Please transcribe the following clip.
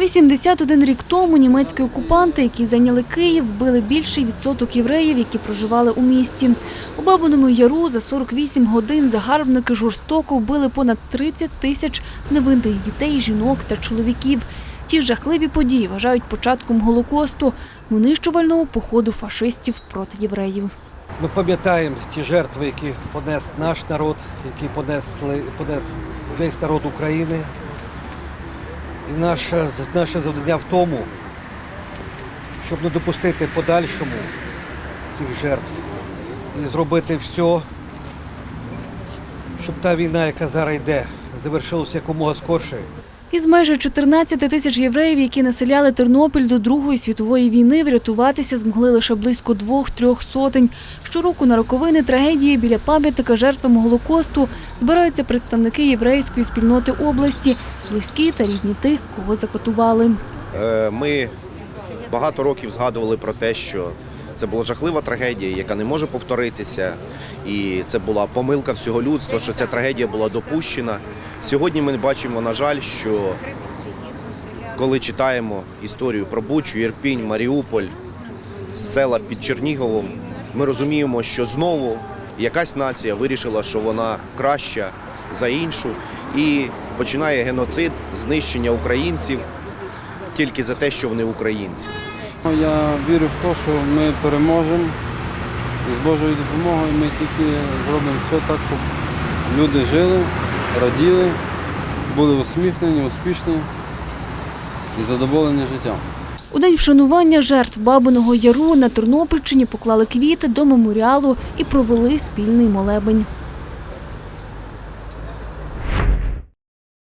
81 рік тому німецькі окупанти, які зайняли Київ, вбили більший відсоток євреїв, які проживали у місті. У Бабиному Яру за 48 годин загарбники жорстоко вбили понад 30 тисяч невинних дітей, жінок та чоловіків. Ті жахливі події вважають початком Голокосту, винищувального походу фашистів проти євреїв. Ми пам'ятаємо ті жертви, які понес наш народ, які понесли, понес весь народ України. І наше, наше завдання в тому, щоб не допустити подальшому цих жертв і зробити все, щоб та війна, яка зараз йде, завершилася якомога скорше. Із майже 14 тисяч євреїв, які населяли Тернопіль до Другої світової війни, врятуватися змогли лише близько двох-трьох сотень. Щороку на роковини трагедії біля пам'ятника жертвам Голокосту збираються представники єврейської спільноти області, близькі та рідні тих, кого закотували. Е, Ми багато років згадували про те, що це була жахлива трагедія, яка не може повторитися. І це була помилка всього людства, що ця трагедія була допущена. Сьогодні ми бачимо, на жаль, що коли читаємо історію про Бучу, Ірпінь, Маріуполь, села під Черніговом, ми розуміємо, що знову якась нація вирішила, що вона краща за іншу, і починає геноцид, знищення українців тільки за те, що вони українці. Я вірю в те, що ми переможемо. З Божою допомогою ми тільки зробимо все так, щоб люди жили, раділи, були усміхнені, успішні і задоволені життям. У день вшанування жертв Бабиного Яру на Тернопільщині поклали квіти до меморіалу і провели спільний молебень.